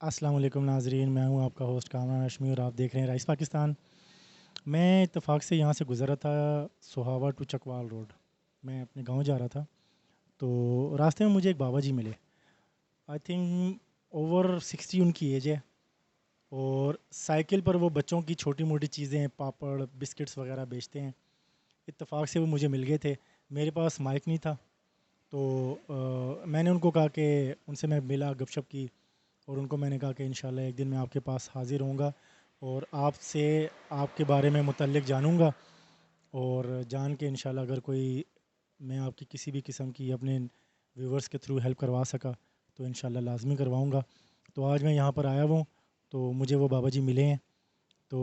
वालेकुम नाजरीन मैं हूँ आपका होस्ट कामरान हशमी और आप देख रहे हैं राइस पाकिस्तान। मैं इतफ़ाक़ से यहाँ से गुज़रा था सुहावा टू चकवाल रोड। मैं अपने गाँव जा रहा था तो रास्ते में मुझे एक बाबा जी मिले। आई थिंक ओवर सिक्सटी उनकी एज है और साइकिल पर वो बच्चों की छोटी मोटी चीज़ें पापड़ बिस्किट्स वगैरह बेचते हैं। इतफ़ाक़ से वो मुझे मिल गए थे। मेरे पास माइक नहीं था तो अ, मैंने उनको कहा कि उनसे मैं मिला गपशप की। और उनको मैंने कहा कि इन एक दिन मैं आपके पास हाज़िर होऊँगा और आपसे, आपके बारे में मुतलक जानूँगा और जान के इन अगर कोई, मैं आपकी किसी भी किस्म की अपने व्यूवर्स के थ्रू हेल्प करवा सका तो इन लाजमी करवाऊँगा। तो आज मैं यहाँ पर आया हूँ तो मुझे वो बाबा जी मिले हैं तो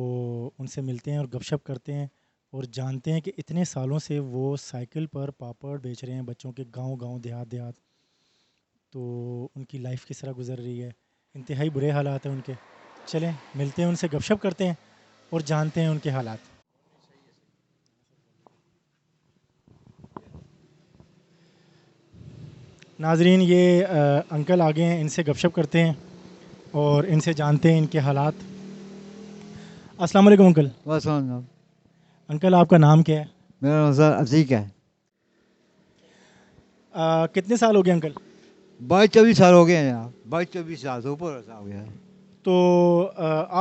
उनसे मिलते हैं और गपशप करते हैं और जानते हैं कि इतने सालों से वो साइकिल पर पापड़ बेच रहे हैं बच्चों के गाँव गाँव देहात देहात तो उनकी लाइफ किस तरह गुजर रही है? इंतहाई बुरे हालात हैं उनके। चलें मिलते हैं उनसे गपशप करते हैं और जानते हैं उनके हालात। नाजरीन ये अ, अंकल आ गए हैं इनसे गपशप करते हैं और इनसे जानते हैं इनके हालात। अस्सलाम वालेकुम अंकल। हाँ अंकल आपका नाम क्या है? मेरा नाम सर अतीक है। अ, कितने साल हो गए अंकल? बाईस चौबीस साल हो गए हैं जनाब बाईस चौबीस साल से ऊपर हो गया है। तो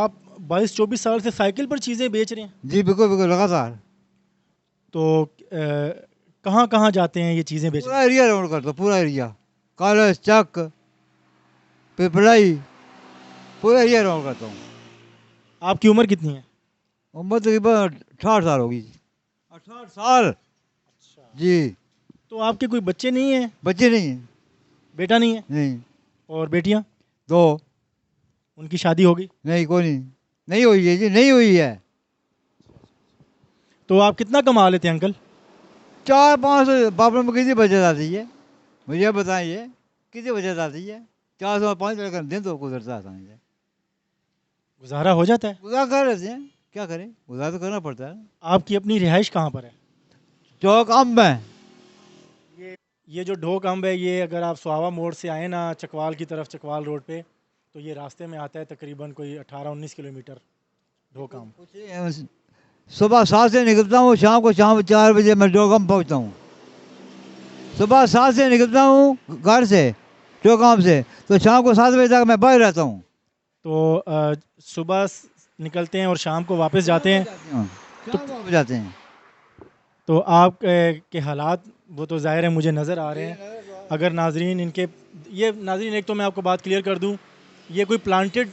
आप बाईस चौबीस साल से साइकिल पर चीज़ें बेच रहे हैं? जी बिल्कुल बिल्कुल लगातार। तो कहाँ कहाँ जाते हैं ये चीज़ें बेच पूरा एरिया राउंड करता पूरा एरिया। कॉलेज चक पिपलाई पूरा एरिया राउंड करता हूँ। आपकी उम्र कितनी है? उम्र तकरीबन अठारह साल होगी। अठारह साल। जी। तो आपके कोई बच्चे नहीं हैं? बच्चे नहीं हैं। बेटा नहीं है? नहीं। और बेटियाँ? दो। उनकी शादी होगी। नहीं कोई नहीं। नहीं हुई है जी नहीं हुई है। तो आप कितना कमा लेते हैं अंकल? चार पाँच सौ बाबरों में किसी बचत आती है। मुझे बताइए किसी बचत आती है? चार सौ पाँच सौ दिन तो गुजरता आता है। गुजारा हो जाता है? गुजार कर लेते हैं। क्या करें? गुजारा तो करना पड़ता है। आपकी अपनी रिहाइश कहाँ पर है? चौक अम्ब है। ये जो ढोक अम्ब है ये अगर आप सुहावा मोड़ से आए ना चकवाल की तरफ़ चकवाल रोड पे तो ये रास्ते में आता है तकरीबन कोई 18-19 किलोमीटर ढोक अम्ब सुबह सात से निकलता हूँ शाम को शाम चार बजे मैं डोगम पहुँचता हूँ। सुबह सात से निकलता हूँ घर से चौकाम से तो शाम को सात बजे तक मैं बाहर रहता हूँ। तो सुबह निकलते हैं और शाम को वापस जाते हैं। तो जाते हैं? तो आप के हालात वो तो ज़ाहिर है मुझे नज़र आ रहे हैं। अगर नाजरीन इनके ये नाजरीन एक तो मैं आपको बात क्लियर कर दूँ ये कोई प्लांटेड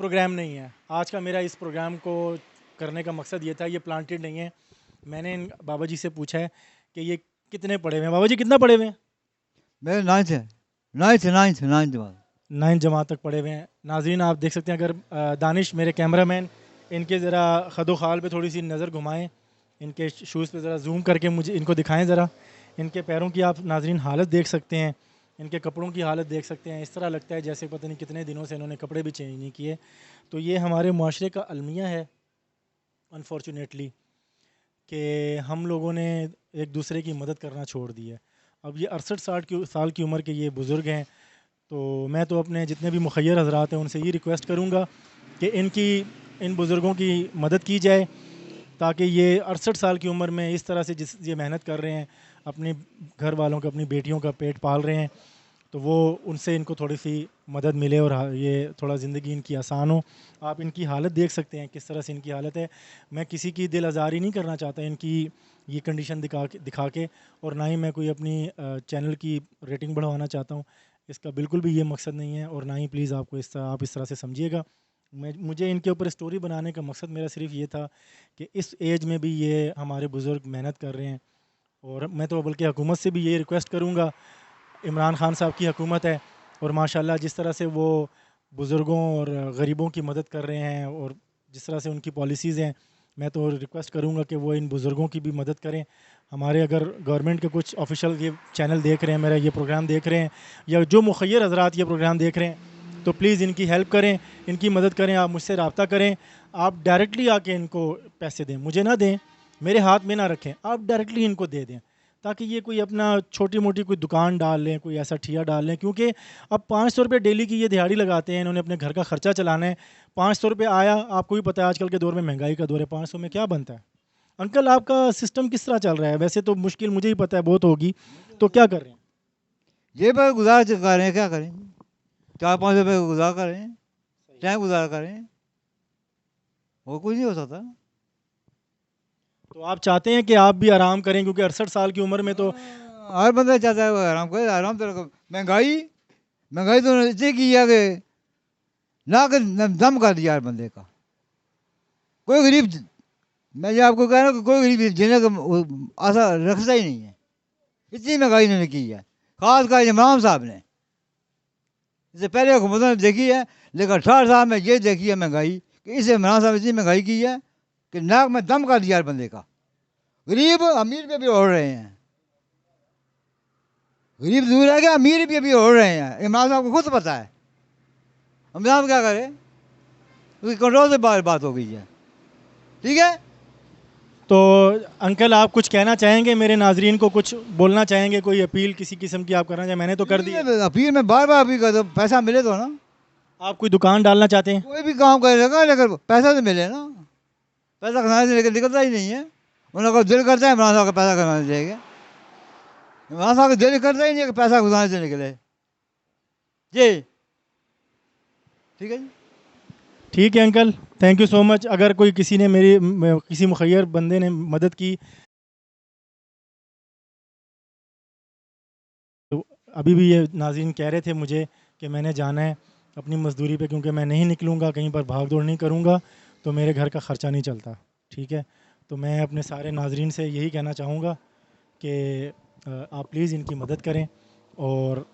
प्रोग्राम नहीं है। आज का मेरा इस प्रोग्राम को करने का मकसद ये था ये प्लांटेड नहीं है। मैंने इन बाबा जी से पूछा है कि ये कितने पढ़े हुए हैं? बाबा जी कितना पढ़े हुए हैं? मेरे नाइन्थ है। नाइन्थ नाइन्थ नाइन्थ बाद नाइन्थ जमात तक पढ़े हुए हैं। नाजरीन आप देख सकते हैं अगर दानिश मेरे कैमरामैन इनके ज़रा खदो खाल पे थोड़ी सी नज़र घुमाएँ इनके शूज़ पे ज़रा जूम करके मुझे इनको दिखाएँ ज़रा। इनके पैरों की आप नाजरीन हालत देख सकते हैं, इनके कपड़ों की हालत देख सकते हैं। इस तरह लगता है जैसे पता नहीं कितने दिनों से इन्होंने कपड़े भी चेंज नहीं किए। तो ये हमारे माशरे का अलमिया है अनफॉर्चुनेटली कि हम लोगों ने एक दूसरे की मदद करना छोड़ दी है। अब ये अड़सठ साठ साल की उम्र के ये बुज़ुर्ग हैं तो मैं तो अपने जितने भी मुखैर हजरात हैं, उनसे ये रिक्वेस्ट करूँगा कि इनकी, इन बुज़ुर्गों की मदद की जाए, ताकि ये अड़सठ साल की उम्र में इस तरह से जिस, ये मेहनत कर रहे हैं अपने घर वालों का, अपनी बेटियों का पेट पाल रहे हैं तो वो उनसे इनको थोड़ी सी मदद मिले और ये थोड़ा ज़िंदगी इनकी आसान हो। आप इनकी हालत देख सकते हैं, किस तरह से इनकी हालत है। मैं किसी की दिल आज़ारी नहीं करना चाहता इनकी ये कंडीशन दिखा के दिखा के, और ना ही मैं कोई अपनी चैनल की रेटिंग बढ़वाना चाहता हूँ। इसका बिल्कुल भी ये मकसद नहीं है, और ना ही प्लीज़ आपको इस तरह, आप इस तरह से समझिएगा। मैं, मुझे इनके ऊपर स्टोरी बनाने का मकसद मेरा सिर्फ़ ये था कि इस एज में भी ये हमारे बुज़ुर्ग मेहनत कर रहे हैं। और मैं तो बल्कि हुकूमत से भी ये रिक्वेस्ट करूँगा। इमरान खान साहब की हकूमत है और माशाल्लाह जिस तरह से वो बुज़ुर्गों और गरीबों की मदद कर रहे हैं और जिस तरह से उनकी पॉलिसीज़ हैं, मैं तो रिक्वेस्ट करूँगा कि वो इन बुज़ुर्गों की भी मदद करें। हमारे अगर गवर्नमेंट के कुछ ऑफिशियल ये चैनल देख रहे हैं, मेरा ये प्रोग्राम देख रहे हैं, या जो मुखैर हजरात ये प्रोग्राम देख रहे हैं तो प्लीज़ इनकी हेल्प करें, इनकी मदद करें, आप मुझसे रबता करें। आप डायरेक्टली आके इनको पैसे दें, मुझे ना दें। मेरे हाथ में ना रखें, आप डायरेक्टली इनको दे दें, ताकि ये कोई अपना छोटी मोटी कोई दुकान डाल लें, कोई ऐसा ठिया डाल लें, क्योंकि अब पाँच सौ रुपये डेली की ये दिहाड़ी लगाते हैं, इन्होंने अपने घर का खर्चा चलाना है। पाँच सौ रुपये आया, आपको भी पता है आजकल के दौर में महँगाई का दौर है, पाँच सौ में क्या बनता है? अंकल, आपका सिस्टम किस तरह चल रहा है? वैसे तो मुश्किल, मुझे ही पता है, बहुत होगी तो क्या कर रहे हैं? ये पर गुजार कर रहे हैं, क्या करें? चार पाँच रुपये गुजार करें टाइम गुजार करें, वो कुछ नहीं हो सकता। तो आप चाहते हैं कि आप भी आराम करें, क्योंकि अड़सठ साल की उम्र में तो हर बंदा चाहता है वो आराम करे, आराम तो महँगाई महँगाई तो इतनी की है कि ना के दम कर दिया हर बंदे का। कोई गरीब, मैं ये आपको कह रहा हूँ कि कोई गरीब जीने का आशा रखता ही नहीं है। इतनी महँगाई इन्होंने की है। खास कर इमरान साहब ने। इससे पहले हुकूमतों ने देखी है, लेकिन अठारह साहब में ये देखी है महँगाई, कि इस इमरान साहब इतनी महँगाई की है। कि नाक में दम कर दिया बंदे का। गरीब अमीर पे भी ओढ़ रहे हैं। गरीब दूर है क्या अमीर भी अभी ओढ़ रहे हैं। इमरान साहब को खुद पता है। इमरान साहब क्या करे? उसकी कंट्रोल से बात बात हो गई है। ठीक है? तो अंकल आप कुछ कहना चाहेंगे? मेरे नाजरीन को कुछ बोलना चाहेंगे? कोई अपील किसी किस्म की आप करना चाहें? मैंने तो कर दी। अपील में बार बार अपील कर दो पैसा मिले तो ना। आप कोई दुकान डालना चाहते हैं? कोई भी काम करेगा लेकिन पैसा तो मिले ना। पैसा कमाने से लेकर निकलता ही नहीं है। उनका दिल करता है इमरान साहब का पैसा कमाने लेके। इमरान साहब का दिल करता ही नहीं है कि पैसा गुजारने से निकले जी। ठीक है जी। ठीक है, uncle. Thank you so much अगर कोई किसी ने मेरी किसी मुखैर बंदे ने मदद की तो अभी भी ये नाजीन कह रहे थे मुझे कि मैंने जाना है अपनी मजदूरी पे, क्योंकि मैं नहीं निकलूँगा, कहीं पर भाग दौड़ नहीं करूँगा। तो मेरे घर का ख़र्चा नहीं चलता, ठीक है? तो मैं अपने सारे नाजरीन से यही कहना चाहूँगा कि आप प्लीज़ इनकी मदद करें और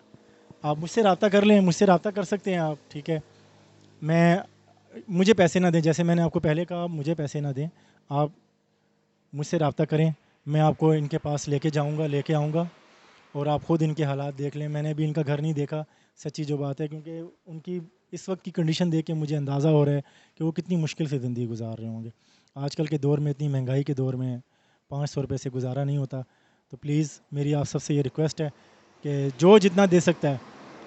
आप मुझसे रबता कर लें, मुझसे रबता कर सकते हैं आप, ठीक है? मैं, मुझे पैसे ना दें, जैसे मैंने आपको पहले कहा, मुझे पैसे ना दें, आप मुझसे रबता करें, मैं आपको इनके पास लेके जाऊँगा, लेके आऊँगा और आप ख़ुद इनके हालात देख लें। मैंने भी इनका घर नहीं देखा, सच्ची जो बात है, क्योंकि उनकी इस वक्त की कंडीशन देख के मुझे अंदाज़ा हो रहा है कि वो कितनी मुश्किल से ज़िंदगी गुजार रहे होंगे। आजकल के दौर में, इतनी महँगाई के दौर में पाँच सौ रुपये से गुजारा नहीं होता। तो प्लीज़ मेरी आप सबसे ये रिक्वेस्ट है कि जो जितना दे सकता है,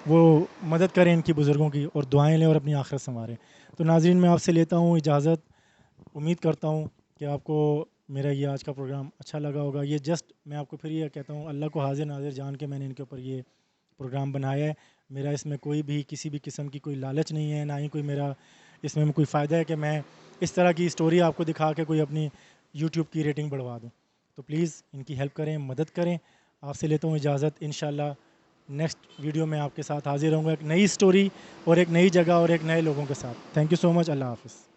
वो मदद करें इनकी बुज़ुर्गों की और दुआएँ लें और अपनी आखिरत संवारें। तो नाजरीन, मैं आपसे लेता हूँ इजाज़त। उम्मीद करता हूँ कि आपको मेरा ये आज का प्रोग्राम अच्छा लगा होगा। ये जस्ट मैं आपको फिर ये कहता हूँ, अल्लाह को हाजिर नाजिर जान के मैंने इनके ऊपर ये प्रोग्राम बनाया है। मेरा इसमें कोई भी किसी भी किस्म की कोई लालच नहीं है, ना ही कोई मेरा इसमें कोई फ़ायदा है कि मैं इस तरह की स्टोरी आपको दिखा के कोई अपनी यूट्यूब की रेटिंग बढ़वा दूँ। तो प्लीज़ इनकी हेल्प करें, मदद करें। आपसे लेता हूँ इजाज़त। इन नेक्स्ट वीडियो में आपके साथ हाजिर रहूँगा एक नई स्टोरी और एक नई जगह और एक नए लोगों के साथ। थैंक यू सो मच अल्लाह हाफिज़।